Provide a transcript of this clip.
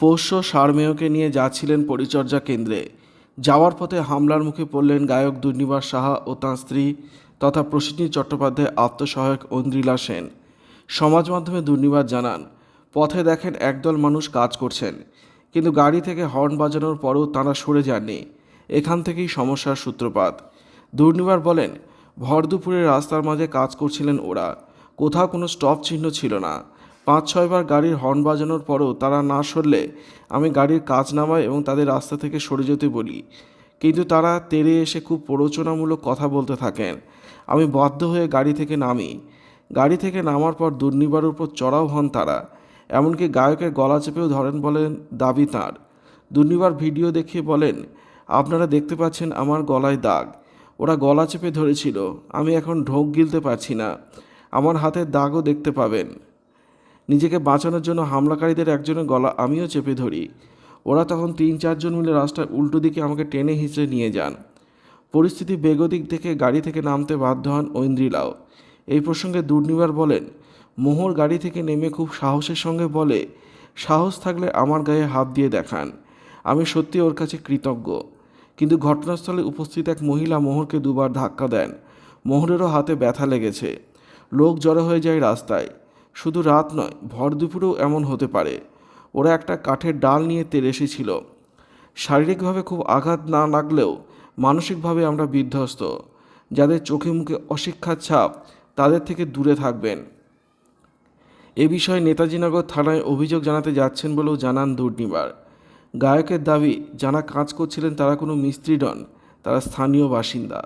পোষ্য সারমেয়কে নিয়ে যাচ্ছিলেন পরিচর্যা কেন্দ্রে। যাওয়ার পথে হামলার মুখে পড়লেন গায়ক দুর্নিবার সাহা ও তাঁর স্ত্রী তথা প্রসিদ্ধি চট্টোপাধ্যায় আত্মসহায়ক ঐন্দ্রিলা সেন। সমাজ মাধ্যমে দুর্নিবার জানান, পথে দেখেন একদল মানুষ কাজ করছেন, কিন্তু গাড়ি থেকে হর্ন বাজানোর পরও তাঁরা সরে যাননি। এখান থেকেই সমস্যার সূত্রপাত। দুর্নিবার বলেন, ভর দুপুরে রাস্তার মাঝে কাজ করছিলেন ওরা। কোথাও কোনো স্টপ চিহ্ন ছিল না। পাঁচ ছয়বার গাড়ির হর্ন বাজানোর পরও তারা না সরলে আমি গাড়ির কাজ নামাই এবং তাদের রাস্তা থেকে সরে যেতে বলি। কিন্তু তারা তেড়ে এসে খুব প্ররোচনামূলক কথা বলতে থাকেন। আমি বাধ্য হয়ে গাড়ি থেকে নামি। গাড়ি থেকে নামার পর দুর্নিবার উপর চড়াও হন তারা। এমনকি গায়কের গলা চেপেও ধরেন বলেন, দাবি তাঁর। দুর্নিবার ভিডিও দেখিয়ে বলেন, আপনারা দেখতে পাচ্ছেন আমার গলায় দাগ। ওরা গলা চেপে ধরেছিল। আমি এখন ঢোক গিলতে পারছি না। আমার হাতের দাগও দেখতে পাবেন। নিজেকে বাঁচানোর জন্য হামলাকারীদের একজনের গলা আমিও চেপে ধরি। ওরা তখন তিন চারজন মিলে রাস্তার উল্টো দিকে আমাকে টেনে হিঁচড়ে নিয়ে যান। পরিস্থিতি বেগদিক দেখে গাড়ি থেকে নামতে বাধ্য হন ঐন্দ্রিলাও। এই প্রসঙ্গে দুর্নিবার বলেন, মোহর গাড়ি থেকে নেমে খুব সাহসের সঙ্গে বলে, সাহস থাকলে আমার গায়ে হাত দিয়ে দেখান। আমি সত্যি ওর কাছে কৃতজ্ঞ। কিন্তু ঘটনাস্থলে উপস্থিত এক মহিলা মোহরকে দুবার ধাক্কা দেন। মোহরেরও হাতে ব্যথা লেগেছে। লোক জড়ো হয়ে যায় রাস্তায়। শুধু রাত নয়, ভর দুপুরেও এমন হতে পারে। ওরা একটা কাঠের ডাল নিয়ে তেড়ে এসেছিল। শারীরিকভাবে খুব আঘাত না লাগলেও মানসিকভাবে আমরা বিধ্বস্ত। যাদের চোখে মুখে অশিক্ষার ছাপ, তাদের থেকে দূরে থাকবেন। এ বিষয়ে নেতাজিনগর থানায় অভিযোগ জানাতে যাচ্ছেন বলেও জানান দুর্নিবার। গায়কের দাবি, যারা কাজ করছিলেন তারা কোনো মিস্ত্রি নন, তারা স্থানীয় বাসিন্দা।